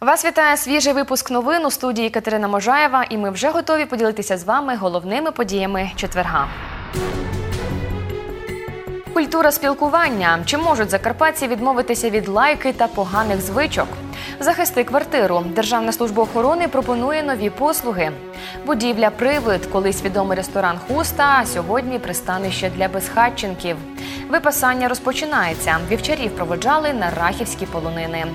Вас вітає свіжий випуск новин у студії Катерина Можаєва, і ми вже готові поділитися з вами головними подіями четверга. Культура спілкування. Чи можуть закарпатці відмовитися від лайки та поганих звичок? Захисти квартиру. Державна служба охорони пропонує нові послуги. Будівля Привид, колись відомий ресторан Хуста, а сьогодні пристанище для безхатченків. Випасання розпочинається. Вівчарів проводжали на рахівські полонини.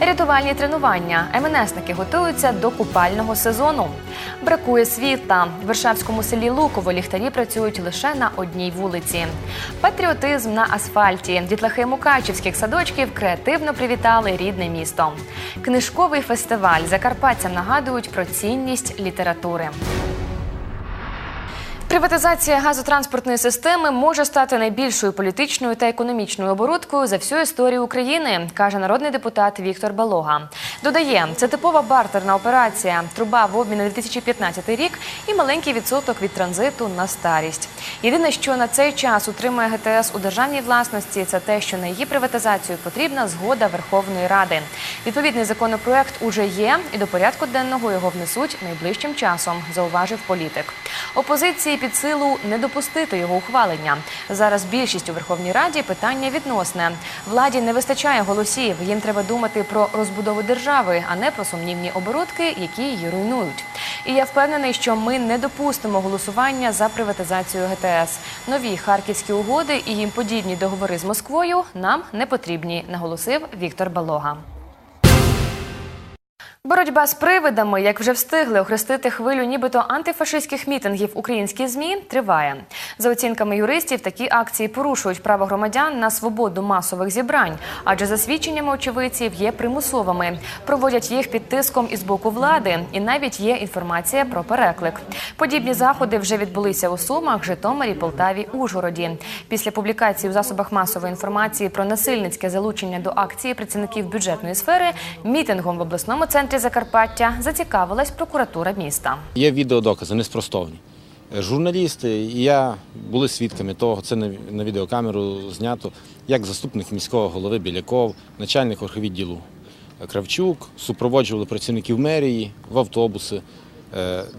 Рятувальні тренування. МНСники готуються до купального сезону. Бракує світла. В Вершавському селі Луково ліхтарі працюють лише на одній вулиці. Патріотизм на асфальті. Дітлахи мукачівських садочків креативно привітали рідне місто. Книжковий фестиваль закарпатцям нагадують про цінність літератури. Приватизація газотранспортної системи може стати найбільшою політичною та економічною оборудкою за всю історію України, каже народний депутат Віктор Балога. Додає, це типова бартерна операція, труба в обмін на 2015 рік і маленький відсоток від транзиту на старість. Єдине, що на цей час утримує ГТС у державній власності, це те, що на її приватизацію потрібна згода Верховної Ради. Відповідний законопроект уже є, і до порядку денного його внесуть найближчим часом, зауважив політик. Опозиції під силу не допустити його ухвалення. Зараз більшість у Верховній Раді питання відносне. Владі не вистачає голосів. Їм треба думати про розбудову держави, а не про сумнівні оборудки, які її руйнують. І я впевнений, що ми не допустимо голосування за приватизацію ГТС. Нові харківські угоди і їм подібні договори з Москвою нам не потрібні, наголосив Віктор Балога. Боротьба з привидами, як вже встигли охрестити хвилю нібито антифашистських мітингів українські змі, триває. За оцінками юристів, такі акції порушують право громадян на свободу масових зібрань, адже за свідченнями очевидців є примусовими. Проводять їх під тиском із боку влади, і навіть є інформація про переклик. Подібні заходи вже відбулися у Сумах, Житомирі, Полтаві, Ужгороді. Після публікації у засобах масової інформації про насильницьке залучення до акції працівників бюджетної сфери мітингом в обласному центрі Закарпаття зацікавилась прокуратура міста. Є відеодокази, неспростовні. Е, Журналісти і я були свідками того, це на відеокамеру знято, як заступник міського голови Біляков, начальник оргвідділу Кравчук супроводжували працівників мерії в автобуси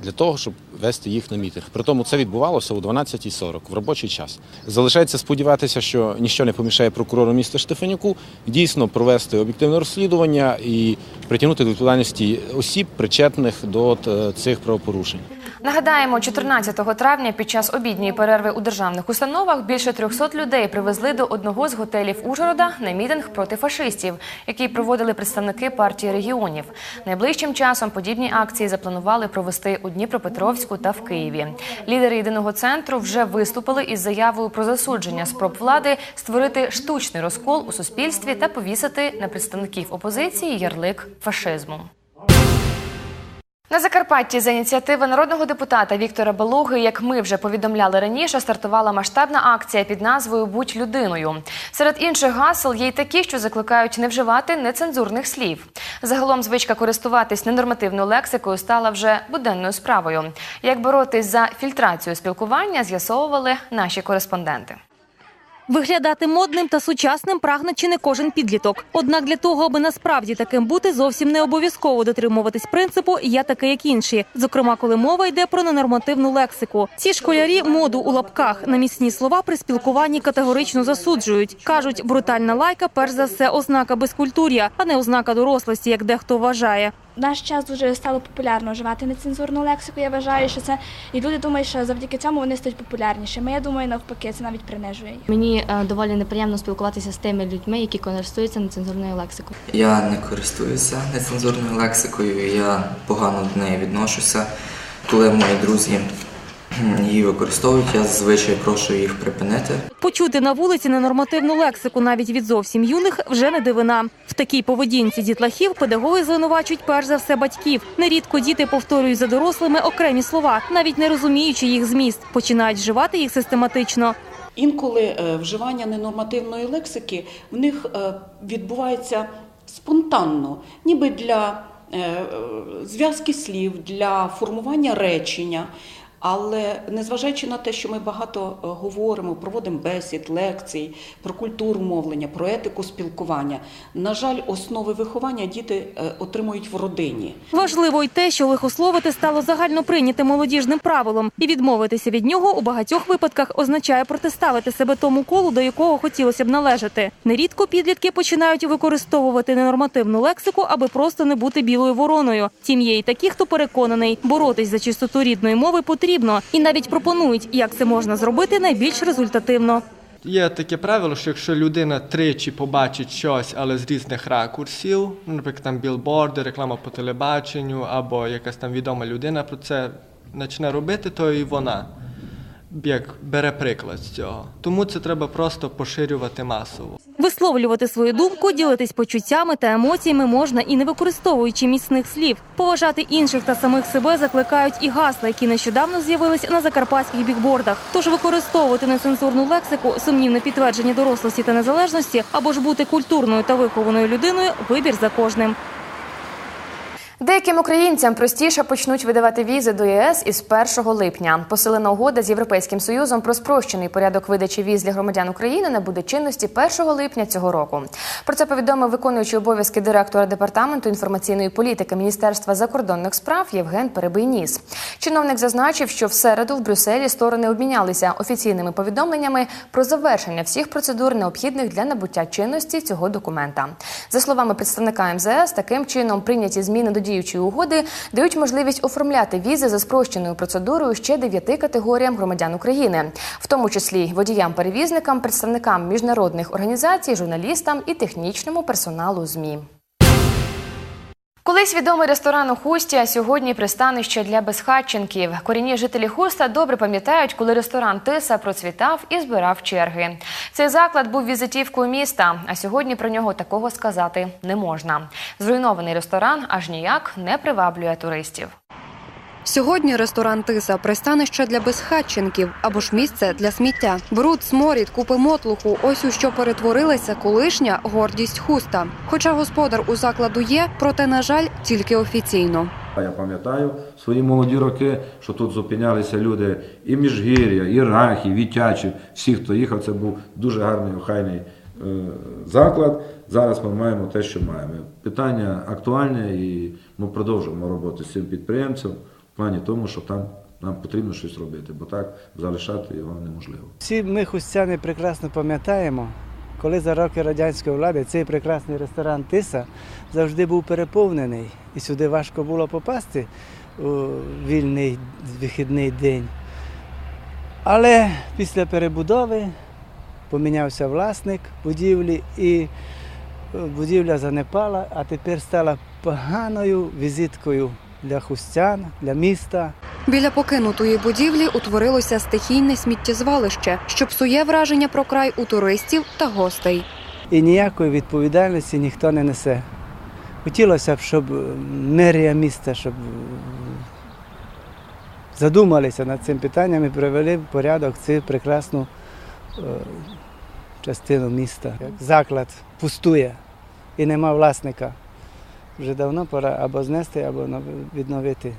для того, щоб вести їх на мітинг. Притому це відбувалося о 12.40 в робочий час. Залишається сподіватися, що ніщо не помішає прокурору міста Штефанюку дійсно провести об'єктивне розслідування і притягнути до відповідальності осіб, причетних до е, цих правопорушень. Нагадаємо, 14 травня під час обідньої перерви у державних установах більше 300 людей привезли до одного з готелів Ужгорода на мітинг проти фашистів, який проводили представники партії регіонів. Найближчим часом подібні акції запланували провести у Дніпропетровську та в Києві. Лідери єдиного центру вже виступили із заявою про засудження спроб влади створити штучний розкол у суспільстві та повісити на представників опозиції ярлик фашизму. На Закарпатті за ініціативи народного депутата Віктора Балуги, як ми вже повідомляли раніше, стартувала масштабна акція під назвою Будь людиною. Серед інших гасел є й такі, що закликають не вживати нецензурних слів. Загалом звичка користуватись ненормативною лексикою стала вже буденною справою. Як боротись за фільтрацію спілкування, з'ясовували наші кореспонденти. Виглядати модним та сучасним прагне чи не кожен підліток. Однак для того, аби насправді таким бути, зовсім не обов'язково дотримуватись принципу Я такий, як інші. Зокрема, коли мова йде про ненормативну лексику. Ці школярі моду у лапках на міцні слова при спілкуванні категорично засуджують. кажуть, брутальна лайка, перш за все, ознака безкультур'я, а не ознака дорослості, як дехто вважає. В наш час дуже стало популярно вживати нецензурну лексику. Я вважаю, що це і люди думають, що завдяки цьому вони стають популярнішими. Я думаю, навпаки, це навіть принижує їх. Мені е, доволі неприємно спілкуватися з тими людьми, які користуються нецензурною лексикою. Я не користуюся нецензурною лексикою, я погано до неї відношуся. Коли мої друзі її використовують, я зазвичай прошу їх припинити. Почути на вулиці ненормативну лексику навіть від зовсім юних вже не дивина. В такій поведінці дітлахів педагоги звинувачують перш за все батьків. Нерідко діти повторюють за дорослими окремі слова, навіть не розуміючи їх зміст, починають вживати їх систематично. Інколи е, вживання ненормативної лексики в них е, відбувається спонтанно, ніби для е, зв'язки слів, для формування речення. Але незважаючи на те, що ми багато е, говоримо, проводимо бесід, лекцій про культуру мовлення, про етику спілкування, на жаль, основи виховання діти е, отримують в родині. Важливо й те, що лихословити стало загально прийнятим молодіжним правилом, і відмовитися від нього у багатьох випадках означає протиставити себе тому колу, до якого хотілося б належати. Нерідко підлітки починають використовувати ненормативну лексику, аби просто не бути білою вороною. Тім є й такі, хто переконаний, боротись за чистоту рідної мови потрібно, і навіть пропонують, як це можна зробити найбільш результативно. Є таке правило, що якщо людина тричі побачить щось, але з різних ракурсів, ну, наприклад, там білборди, реклама по телебаченню, або якась там відома людина про це почне робити, то і вона як бере приклад з цього. Тому це треба просто поширювати масово. Висловлювати свою думку, ділитись почуттями та емоціями можна і не використовуючи міцних слів. Поважати інших та самих себе закликають і гасла, які нещодавно з'явились на закарпатських бікбордах. Тож використовувати нецензурну лексику, сумнівне підтвердження дорослості та незалежності або ж бути культурною та вихованою людиною вибір за кожним. Деяким українцям простіше почнуть видавати візи до ЄС із 1 липня. Посилена угода з Європейським Союзом про спрощений порядок видачі віз для громадян України набуде чинності 1 липня цього року. Про це повідомив виконуючий обов'язки директора департаменту інформаційної політики Міністерства закордонних справ Євген Перебийніс. Чиновник зазначив, що в середу в Брюсселі сторони обмінялися офіційними повідомленнями про завершення всіх процедур, необхідних для набуття чинності цього документа. За словами представника МЗС, таким чином прийняті зміни до діючої угоди дають можливість оформляти візи за спрощеною процедурою ще дев'яти категоріям громадян України, в тому числі водіям-перевізникам, представникам міжнародних організацій, журналістам і технічному персоналу ЗМІ. Колись відомий ресторан у Хусті, а сьогодні пристанище для безхатченків. Корінні жителі Хуста добре пам'ятають, коли ресторан Тиса процвітав і збирав черги. Цей заклад був візитівкою міста, а сьогодні про нього такого сказати не можна. Зруйнований ресторан аж ніяк не приваблює туристів. Сьогодні ресторан Тиса пристанище для безхатченків або ж місце для сміття. Бруд, сморід, купи мотлуху. Ось у що перетворилася колишня гордість хуста. Хоча господар у закладу є, проте, на жаль, тільки офіційно. Я пам'ятаю свої молоді роки, що тут зупинялися люди і Міжгір'я, і Рахів, і Тячів, всі, хто їхав, це був дуже гарний, охайний е, заклад. Зараз ми маємо те, що маємо. Питання актуальне, і ми продовжуємо роботу з цим підприємцем плані тому, що там нам потрібно щось робити, бо так залишати його неможливо. Всі ми хустяни прекрасно пам'ятаємо, коли за роки радянської влади цей прекрасний ресторан Тиса завжди був переповнений, і сюди важко було попасти у вільний вихідний день. Але після перебудови помінявся власник будівлі, і е, будівля занепала, а тепер стала поганою візиткою для хустян, для міста. Біля покинутої будівлі утворилося стихійне сміттєзвалище, що псує враження про край у туристів та гостей. і ніякої відповідальності ніхто не несе. Хотілося б, щоб е, мерія міста, щоб е, задумалися над цим питанням і привели в порядок цю прекрасну е, частину міста. Як Заклад пустує і нема власника. Вже давно пора або знести, або нов- відновити.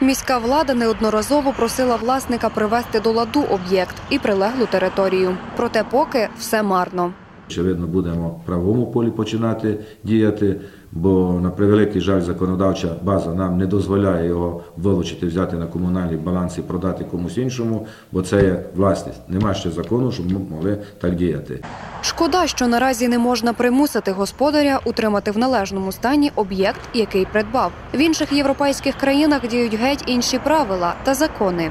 Міська влада неодноразово просила власника привести до ладу об'єкт і прилеглу територію. Проте поки все марно. Очевидно, будемо в правовому полі починати діяти, бо на превеликий жаль, законодавча база нам не дозволяє його вилучити, взяти на комунальний баланс і продати комусь іншому, бо це є власність. Нема ще закону, щоб ми могли так діяти. Шкода, що наразі не можна примусити господаря утримати в належному стані об'єкт, який придбав. В інших європейських країнах діють геть інші правила та закони.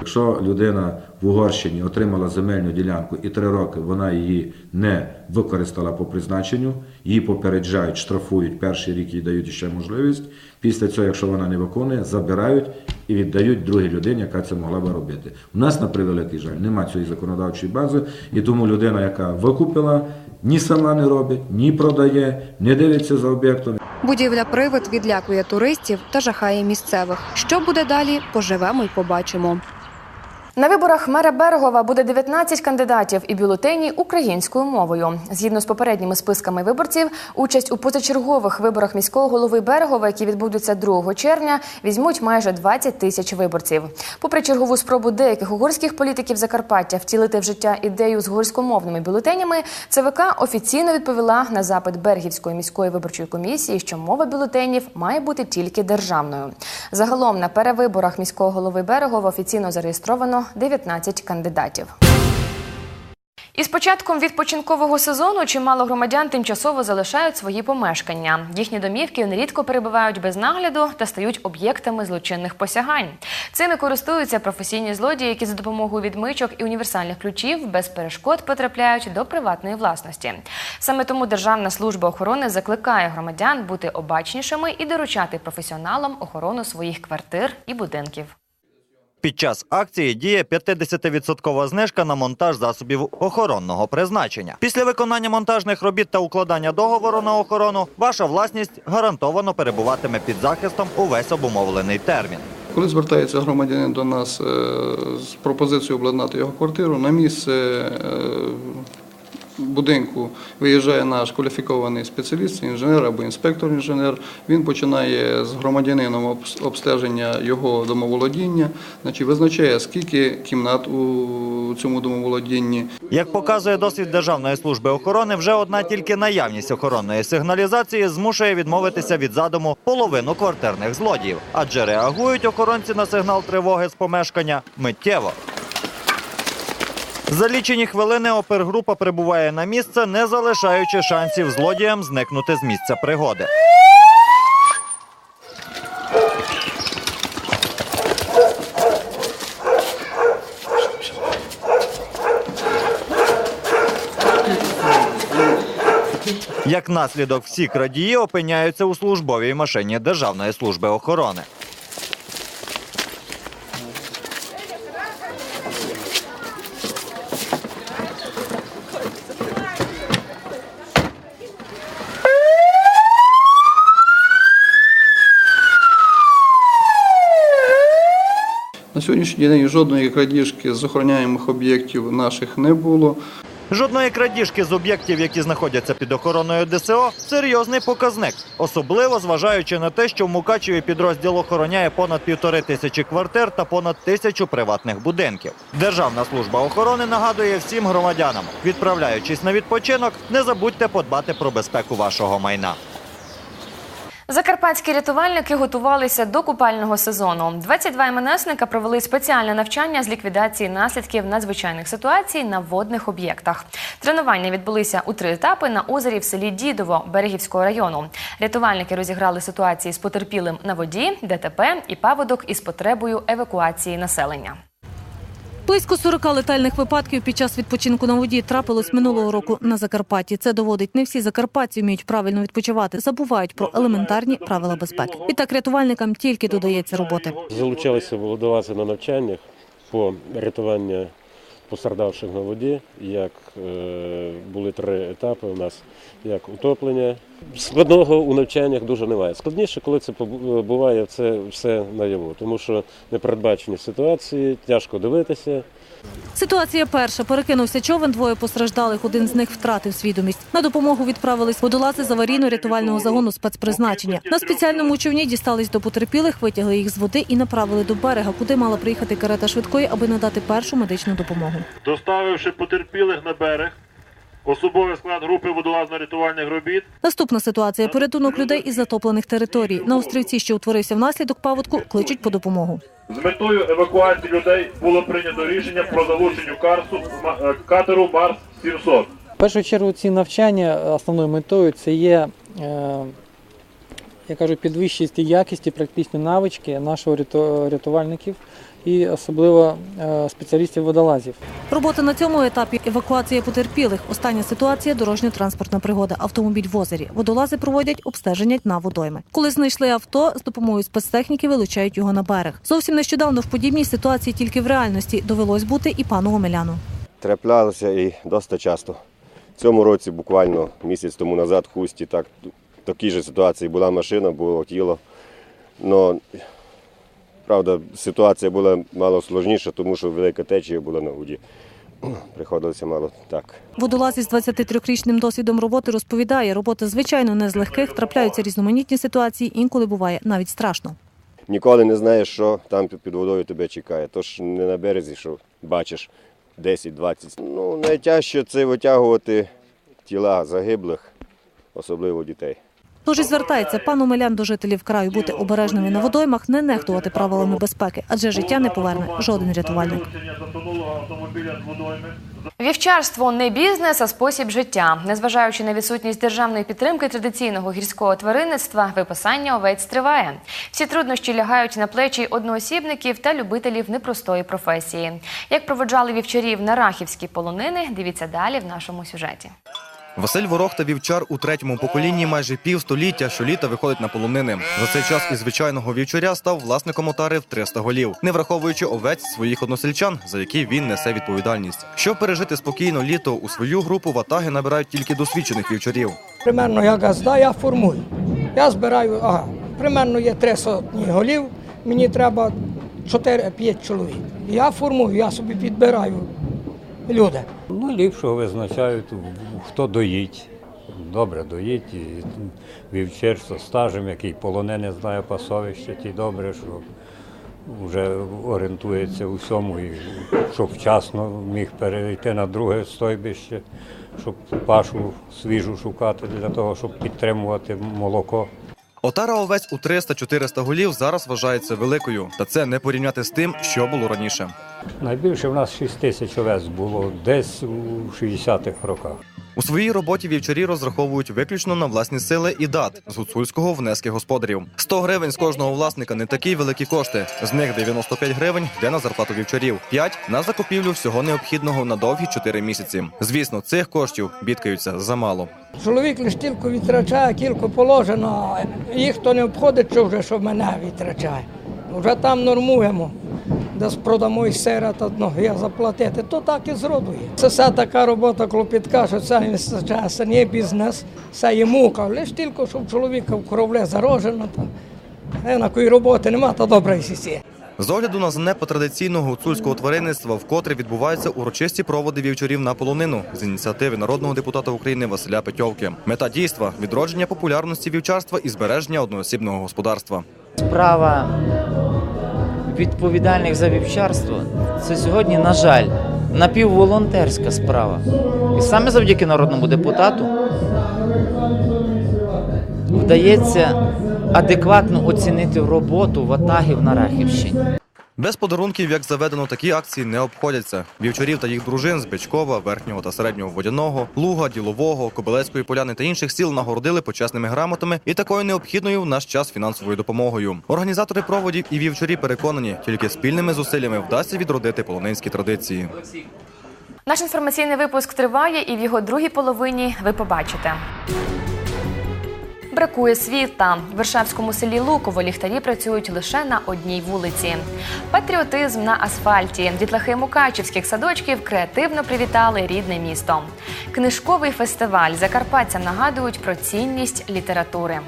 Якщо людина в Угорщині отримала земельну ділянку і три роки вона її не використала по призначенню, її попереджають, штрафують перший рік їй дають ще можливість. Після цього, якщо вона не виконує, забирають і віддають другій людині, яка це могла би робити. У нас на превеликий жаль немає цієї законодавчої бази, і тому людина, яка викупила, ні сама не робить, ні продає, не дивиться за об'єктом. Будівля привид відлякує туристів та жахає місцевих. Що буде далі? Поживемо й побачимо. На виборах мера Берегова буде 19 кандидатів і бюлетені українською мовою. Згідно з попередніми списками виборців, участь у позачергових виборах міського голови Берегова, які відбудуться 2 червня, візьмуть майже 20 тисяч виборців. Попри чергову спробу деяких угорських політиків Закарпаття втілити в життя ідею з угорськомовними бюлетенями, ЦВК офіційно відповіла на запит Бергівської міської виборчої комісії, що мова бюлетенів має бути тільки державною. Загалом на перевиборах міського голови Берегова офіційно зареєстровано 19 кандидатів. Із початком відпочинкового сезону чимало громадян тимчасово залишають свої помешкання. Їхні домівки нерідко перебувають без нагляду та стають об'єктами злочинних посягань. Цими користуються професійні злодії, які за допомогою відмичок і універсальних ключів без перешкод потрапляють до приватної власності. Саме тому Державна служба охорони закликає громадян бути обачнішими і доручати професіоналам охорону своїх квартир і будинків. Під час акції діє 50% знижка на монтаж засобів охоронного призначення. Після виконання монтажних робіт та укладання договору на охорону ваша власність гарантовано перебуватиме під захистом увесь обумовлений термін. Коли звертається громадянин до нас е, з пропозицією обладнати його квартиру, на місце е, будинку виїжджає наш кваліфікований спеціаліст, інженер або інспектор-інженер. Він починає з громадянином обстеження його домоволодіння, значить визначає, скільки кімнат у цьому домоволодінні, Як показує досвід Державної служби охорони, вже одна тільки наявність охоронної сигналізації змушує відмовитися від задуму половину квартирних злодіїв, адже реагують охоронці на сигнал тривоги з помешкання миттєво. За лічені хвилини опергрупа прибуває на місце, не залишаючи шансів злодіям зникнути з місця пригоди. Як наслідок, всі крадії опиняються у службовій машині Державної служби охорони. Сьогоднішній день жодної крадіжки з охороняємих об'єктів наших не було. Жодної крадіжки з об'єктів, які знаходяться під охороною ДСО, серйозний показник, особливо зважаючи на те, що в Мукачеві підрозділ охороняє понад півтори тисячі квартир та понад тисячу приватних будинків. Державна служба охорони нагадує всім громадянам, відправляючись на відпочинок, не забудьте подбати про безпеку вашого майна. Закарпатські рятувальники готувалися до купального сезону. 22 МНСника провели спеціальне навчання з ліквідації наслідків надзвичайних ситуацій на водних об'єктах. Тренування відбулися у три етапи на озері в селі Дідово Берегівського району. Рятувальники розіграли ситуації з потерпілим на воді, ДТП і паводок із потребою евакуації населення. Близько 40 летальних випадків під час відпочинку на воді трапилось минулого року на Закарпатті. Це доводить, не всі закарпатці вміють правильно відпочивати, забувають про елементарні правила безпеки. І так рятувальникам тільки додається роботи. Залучалися володавати на навчаннях по рятуванню пострадавших на воді. Як е, були три етапи у нас, як утоплення. Складного у навчаннях дуже немає. Складніше, коли це побу- буває це все наяву, тому що непередбачені ситуації, тяжко дивитися. Ситуація перша. Перекинувся човен, двоє постраждалих, один з них втратив свідомість. На допомогу відправились водолази з аварійно-рятувального загону спецпризначення. На спеціальному човні дістались до потерпілих, витягли їх з води і направили до берега, куди мала приїхати карета швидкої, аби надати першу медичну допомогу. Доставивши потерпілих на берег, особовий склад групи водолазно-рятувальних робіт Наступна ситуація порятунок людей із затоплених територій. На острівці, що утворився внаслідок паводку, кличуть по допомогу. з метою евакуації людей було прийнято рішення про залучення карсу ма- катеру Марс 700. В першу чергу ці навчання основною метою це є, е, я кажу, підвищити якість і практичні навички нашого ряту- рятувальників і особливо е, спеціалістів-водолазів. Робота на цьому етапі евакуація потерпілих. Остання ситуація дорожньо-транспортна пригода. Автомобіль в озері. Водолази проводять обстеження на водойми. Коли знайшли авто, з допомогою спецтехніки вилучають його на берег. Зовсім нещодавно в подібній ситуації тільки в реальності довелось бути і пану Омеляну. Траплялося і досить часто. В цьому році, буквально місяць тому назад, в хусті, так, в такій же ситуації була машина, було тіло. Но Правда, ситуація була мало сложніша, тому що велика течія була на воді. Приходилося мало так. Водолаз із 23-річним досвідом роботи розповідає, робота звичайно не з легких, трапляються різноманітні ситуації, інколи буває навіть страшно. Ніколи не знаєш, що там під водою тебе чекає. Тож не на березі, що бачиш 10-20. Ну, найтяжче це витягувати тіла загиблих, особливо дітей. Тож і звертається пан Омелян до жителів краю бути обережними на водоймах, не нехтувати правилами безпеки, адже життя не поверне жоден рятувальник. Вівчарство не бізнес, а спосіб життя. Незважаючи на відсутність державної підтримки традиційного гірського тваринництва, випасання овець триває. Всі труднощі лягають на плечі одноосібників та любителів непростої професії. Як проводжали вівчарів на рахівські полонини, дивіться далі в нашому сюжеті. Василь Ворохта вівчар у третьому поколінні майже півстоліття щоліта виходить на полонини. За цей час із звичайного вівчаря став власником отари в 300 голів, не враховуючи овець своїх односельчан, за які він несе відповідальність. Щоб пережити спокійно літо, у свою групу ватаги набирають тільки досвідчених вівчарів. Примерно я газда, я формую. Я збираю, ага, примерно є три сотні голів, мені треба 4-5 чоловік. Я формую, я собі підбираю люди. Ну, ліпшого визначають, хто доїть. Добре доїть, і вівчар зі стажем, який полонений знає пасовище, ті добре, що вже орієнтується у всьому, і щоб вчасно міг перейти на друге стойбище, щоб пашу свіжу шукати для того, щоб підтримувати молоко. Отара овець у 300-400 голів зараз вважається великою, та це не порівняти з тим, що було раніше. Найбільше в нас 6 тисяч овець було десь у 60-х роках. У своїй роботі вівчарі розраховують виключно на власні сили і дат з гуцульського внески господарів. 100 гривень з кожного власника не такі великі кошти. З них 95 гривень йде на зарплату вівчарів, 5 – на закупівлю всього необхідного на довгі 4 місяці. Звісно, цих коштів бідкаються замало. Чоловік лише тільки відтрачає, кілько положено, їх то не обходить, що вже що мене відтрачає. Вже там нормуємо. Десь продамо і сира та ноги заплатити, то так і зробує. Це все така робота клопітка, що це не вистачає, це не бізнес, це є мука. Лише тільки, щоб чоловіка в кровле зарожено, та е, на кої роботи нема, то добре сісі. З огляду на занепад традиційного гуцульського тваринництва, вкотре відбуваються урочисті проводи вівчарів на полонину з ініціативи народного депутата України Василя Петьовки. Мета дійства відродження популярності вівчарства і збереження одноосібного господарства. Справа відповідальних за вівчарство це сьогодні, на жаль, напівволонтерська справа. І саме завдяки народному депутату вдається адекватно оцінити роботу ватагів на Рахівщині. Без подарунків, як заведено, такі акції не обходяться. Вівчарів та їх дружин з Бичкова, верхнього та середнього водяного, луга, ділового, кобилецької поляни та інших сіл нагородили почесними грамотами і такою необхідною в наш час фінансовою допомогою. Організатори проводів і вівчарі переконані, тільки спільними зусиллями вдасться відродити полонинські традиції. Наш інформаційний випуск триває, і в його другій половині ви побачите. Бракує світла. В Вершавському селі Луково ліхтарі працюють лише на одній вулиці. Патріотизм на асфальті. Дітлахи мукачівських садочків креативно привітали рідне місто. Книжковий фестиваль закарпатцям нагадують про цінність літератури.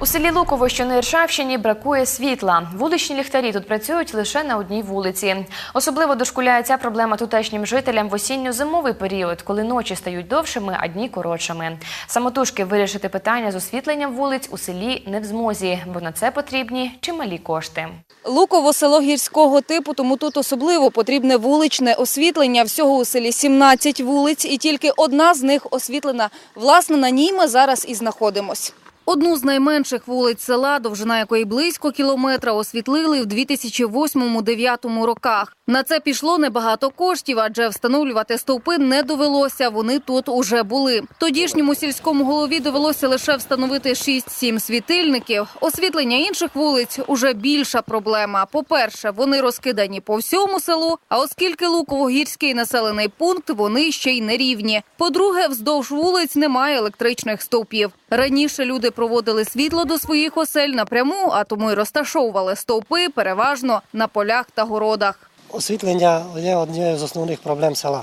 У селі Луково, що на Іршавщині, бракує світла. Вуличні ліхтарі тут працюють лише на одній вулиці. Особливо дошкуляє ця проблема тутешнім жителям в осінньо-зимовий період, коли ночі стають довшими, а дні коротшими. Самотужки вирішити питання з освітленням вулиць у селі не в змозі, бо на це потрібні чималі кошти. Луково село гірського типу, тому тут особливо потрібне вуличне освітлення. Всього у селі 17 вулиць, і тільки одна з них освітлена. Власне, на ній ми зараз і знаходимось. Одну з найменших вулиць села, довжина якої близько кілометра, освітлили в 2008-2009 роках. На це пішло небагато коштів, адже встановлювати стовпи не довелося. Вони тут уже були. Тодішньому сільському голові довелося лише встановити 6-7 світильників. Освітлення інших вулиць уже більша проблема. По-перше, вони розкидані по всьому селу. А оскільки Луково-гірський населений пункт, вони ще й нерівні. По-друге, вздовж вулиць немає електричних стовпів. Раніше люди проводили світло до своїх осель напряму, а тому й розташовували стовпи переважно на полях та городах. Освітлення є однією з основних проблем села.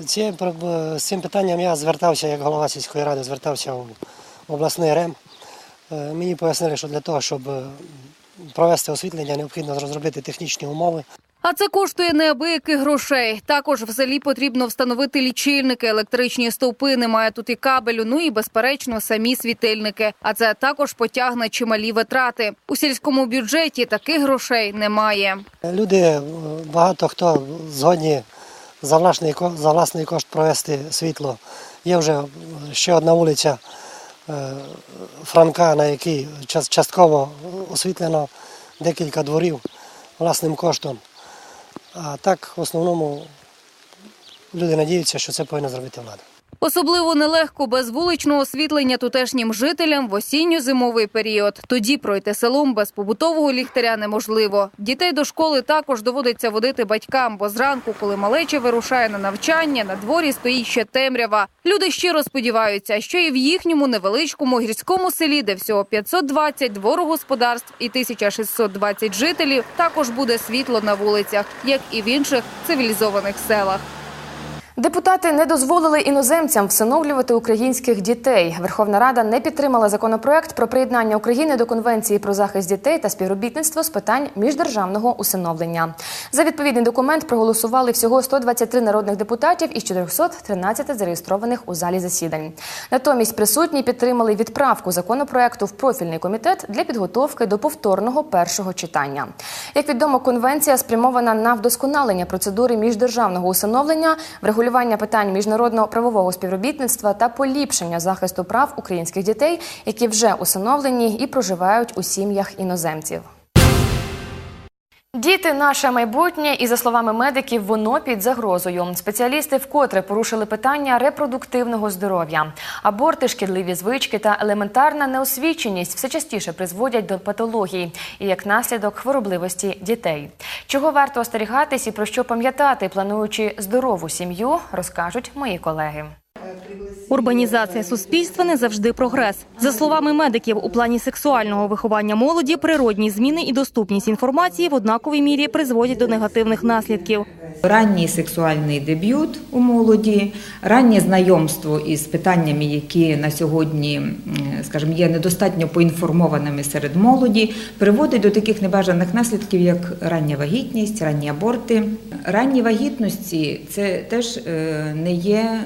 З цим питанням я звертався, як голова сільської ради, звертався в обласний РЕМ. Мені пояснили, що для того, щоб провести освітлення, необхідно розробити технічні умови. А це коштує неабияких грошей. Також в селі потрібно встановити лічильники, електричні стовпи, немає тут і кабелю, ну і безперечно самі світильники. А це також потягне чималі витрати. У сільському бюджеті таких грошей немає. Люди, е, багато хто згодні за власний, за власний кошт провести світло. Є вже ще одна вулиця е, Франка, на якій частково освітлено декілька дворів власним коштом. А так, в основному, люди надіються, що це повинна зробити влада. Особливо нелегко без вуличного освітлення тутешнім жителям в осінньо-зимовий період. Тоді пройти селом без побутового ліхтаря неможливо. Дітей до школи також доводиться водити батькам, бо зранку, коли малеча вирушає на навчання, на дворі стоїть ще темрява. Люди щиро сподіваються, що і в їхньому невеличкому гірському селі, де всього 520 дворогосподарств і 1620 жителів, також буде світло на вулицях, як і в інших цивілізованих селах. Депутати не дозволили іноземцям всиновлювати українських дітей. Верховна Рада не підтримала законопроект про приєднання України до Конвенції про захист дітей та співробітництво з питань міждержавного усиновлення. За відповідний документ проголосували всього 123 народних депутатів із 413 зареєстрованих у залі засідань. Натомість присутні підтримали відправку законопроекту в профільний комітет для підготовки до повторного першого читання. Як відомо, конвенція спрямована на вдосконалення процедури міждержавного усиновлення, врегулювання питань міжнародного правового співробітництва та поліпшення захисту прав українських дітей, які вже усиновлені і проживають у сім'ях іноземців. Діти наше майбутнє, і за словами медиків, воно під загрозою. Спеціалісти вкотре порушили питання репродуктивного здоров'я. Аборти, шкідливі звички та елементарна неосвіченість все частіше призводять до патологій і як наслідок хворобливості дітей. Чого варто остерігатись і про що пам'ятати, плануючи здорову сім'ю, розкажуть мої колеги. Урбанізація суспільства не завжди прогрес. За словами медиків, у плані сексуального виховання молоді природні зміни і доступність інформації в однаковій мірі призводять до негативних наслідків. Ранній сексуальний дебют у молоді, раннє знайомство із питаннями, які на сьогодні, скажімо, є недостатньо поінформованими серед молоді, приводить до таких небажаних наслідків, як рання вагітність, ранні аборти. Ранні вагітності це теж е, не є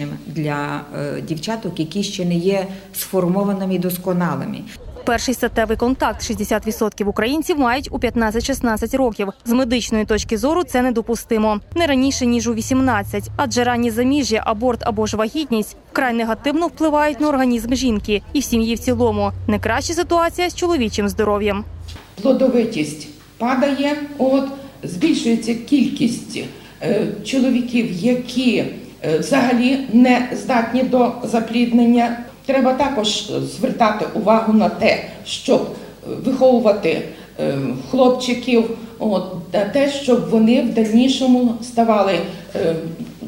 безпечним для е, дівчаток, які ще не є сформованими і досконалими. Перший статевий контакт 60% українців мають у 15-16 років. З медичної точки зору це недопустимо. Не раніше ніж у 18, адже ранні заміжжя, аборт або ж вагітність вкрай негативно впливають на організм жінки і в сім'ї в цілому. Не краща ситуація з чоловічим здоров'ям. плодовитість падає, от збільшується кількість е, чоловіків, які взагалі не здатні до запліднення. Треба також звертати увагу на те, щоб е, виховувати е, хлопчиків, от, на те, щоб вони в дальнішому ставали е,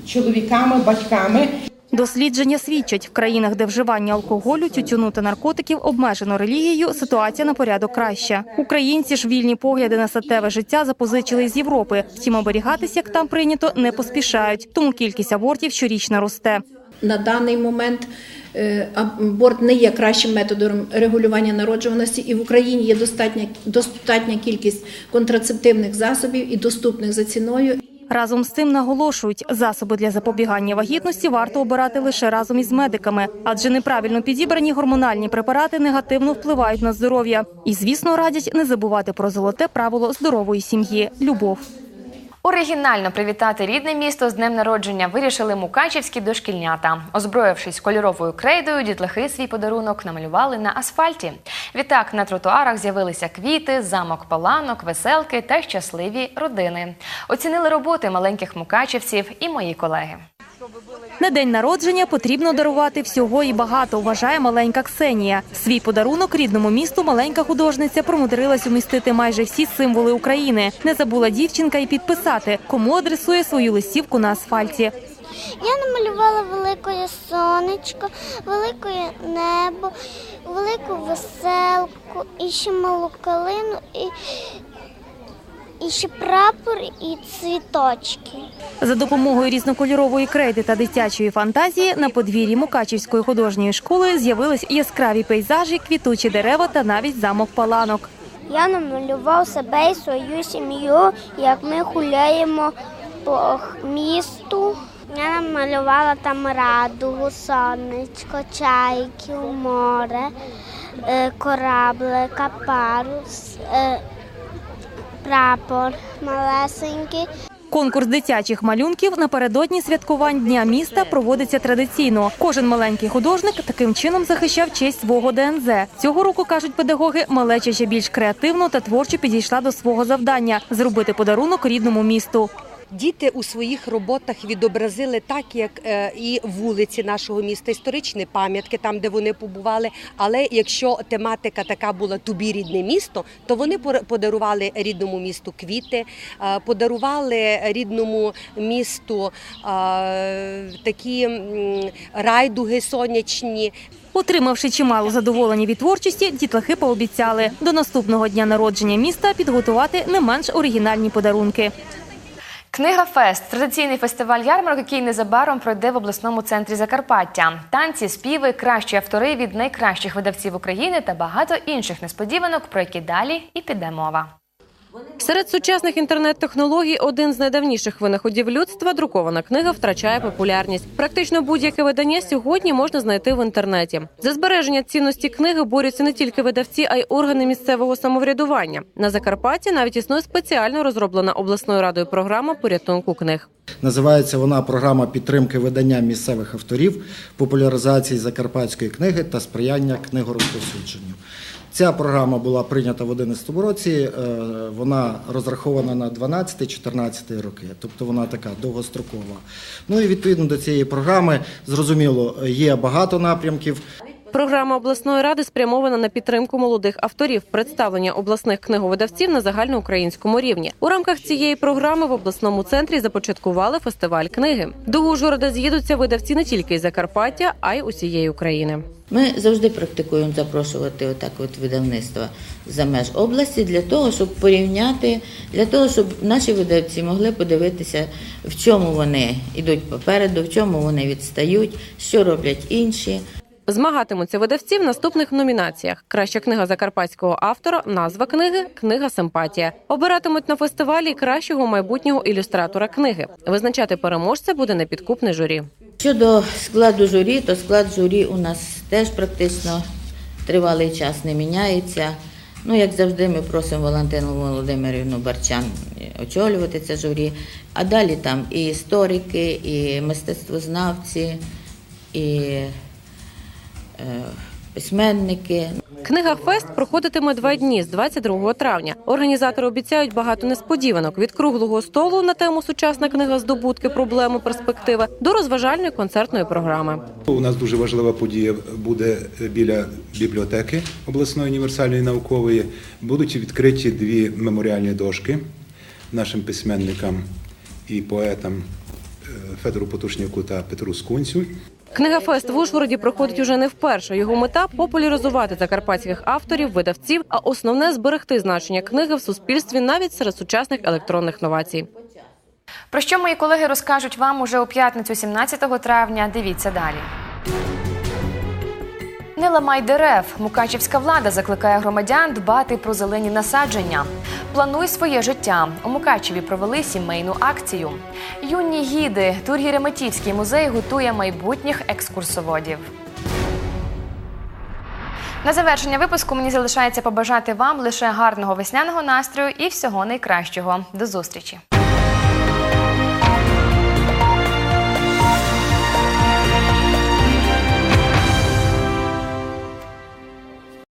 чоловіками, батьками. Дослідження свідчать, в країнах, де вживання алкоголю, тютюну та наркотиків обмежено релігією, ситуація на порядок краща. Українці ж вільні погляди на статеве життя запозичили з Європи. Втім, оберігатись, як там прийнято, не поспішають. Тому кількість абортів щорічно росте. На даний момент е, аборт не є кращим методом регулювання народжуваності, і в Україні є достатня, достатня кількість контрацептивних засобів і доступних за ціною. Разом з цим наголошують, засоби для запобігання вагітності варто обирати лише разом із медиками, адже неправильно підібрані гормональні препарати негативно впливають на здоров'я. І, звісно, радять не забувати про золоте правило здорової сім'ї любов. Оригінально привітати рідне місто з днем народження вирішили мукачівські дошкільнята. Озброївшись кольоровою крейдою, дітлахи свій подарунок намалювали на асфальті. Відтак на тротуарах з'явилися квіти, замок паланок, веселки та щасливі родини. Оцінили роботи маленьких мукачівців і мої колеги. На день народження потрібно дарувати всього і багато, вважає маленька Ксенія. Свій подарунок рідному місту маленька художниця промудрилась умістити майже всі символи України. Не забула дівчинка і підписати, кому адресує свою листівку на асфальті. Я намалювала велике сонечко, велике небо, велику веселку і ще малу калину і, і ще прапор і цвіточки. За допомогою різнокольорової крейди та дитячої фантазії на подвір'ї Мукачівської художньої школи з'явились яскраві пейзажі, квітучі дерева та навіть замок паланок. Я намалював себе і свою сім'ю, як ми гуляємо по місту. Я намалювала там радугу, сонечко, чайки, море, е, кораблика, парус, е, прапор малесенький. Конкурс дитячих малюнків напередодні святкувань Дня міста проводиться традиційно. Кожен маленький художник таким чином захищав честь свого ДНЗ. Цього року кажуть педагоги, малеча ще більш креативно та творчо підійшла до свого завдання зробити подарунок рідному місту. Діти у своїх роботах відобразили так, як е, і вулиці нашого міста, історичні пам'ятки, там де вони побували. Але якщо тематика така була тобі рідне місто, то вони подарували рідному місту квіти, е, подарували рідному місту е, такі райдуги сонячні. Отримавши чимало задоволення від творчості, дітлахи пообіцяли до наступного дня народження міста підготувати не менш оригінальні подарунки. Книга Фест традиційний фестиваль ярмарок, який незабаром пройде в обласному центрі Закарпаття. Танці, співи, кращі автори від найкращих видавців України та багато інших несподіванок, про які далі і піде мова. Серед сучасних інтернет-технологій один з найдавніших винаходів людства друкована книга втрачає популярність. Практично будь-яке видання сьогодні можна знайти в інтернеті. За збереження цінності книги борються не тільки видавці, а й органи місцевого самоврядування. На Закарпатті навіть існує спеціально розроблена обласною радою програма порятунку книг. Називається вона програма підтримки видання місцевих авторів, популяризації закарпатської книги та сприяння книгорозповсюдженню. Ця програма була прийнята в 2011 році. е, Вона розрахована на 12-14 роки, тобто вона така довгострокова. Ну і відповідно до цієї програми, зрозуміло, є багато напрямків. Програма обласної ради спрямована на підтримку молодих авторів, представлення обласних книговидавців на загальноукраїнському рівні. У рамках цієї програми в обласному центрі започаткували фестиваль книги. До Ужгорода з'їдуться видавці не тільки із Закарпаття, а й усієї України. Ми завжди практикуємо запрошувати отак от видавництва за меж області для того, щоб порівняти, для того, щоб наші видавці могли подивитися, в чому вони йдуть попереду, в чому вони відстають, що роблять інші. Змагатимуться видавці в наступних номінаціях: краща книга закарпатського автора, назва книги, книга Симпатія. Обиратимуть на фестивалі кращого майбутнього ілюстратора книги. Визначати переможця буде непідкупне журі. Щодо складу журі, то склад журі у нас теж практично тривалий час не міняється. Ну, як завжди, ми просимо Валентину Володимирівну Барчан очолювати це журі. А далі там і історики, і мистецтвознавці, і письменники. Книга Фест проходитиме два дні з 22 травня. Організатори обіцяють багато несподіванок від круглого столу на тему сучасна книга здобутки, проблеми, перспективи до розважальної концертної програми. У нас дуже важлива подія буде біля бібліотеки обласної універсальної наукової. Будуть відкриті дві меморіальні дошки нашим письменникам і поетам е, Федору Потушняку та Петру Скунцю. Книга Фест в Ужгороді проходить уже не вперше. Його мета популяризувати закарпатських авторів, видавців, а основне зберегти значення книги в суспільстві навіть серед сучасних електронних новацій. Про що мої колеги розкажуть вам уже у п'ятницю, 17 травня. Дивіться далі. Не ламай дерев. Мукачівська влада закликає громадян дбати про зелені насадження. Плануй своє життя. У Мукачеві провели сімейну акцію. Юні гіди. Тургіреметівський музей готує майбутніх екскурсоводів. На завершення випуску мені залишається побажати вам лише гарного весняного настрою і всього найкращого. До зустрічі!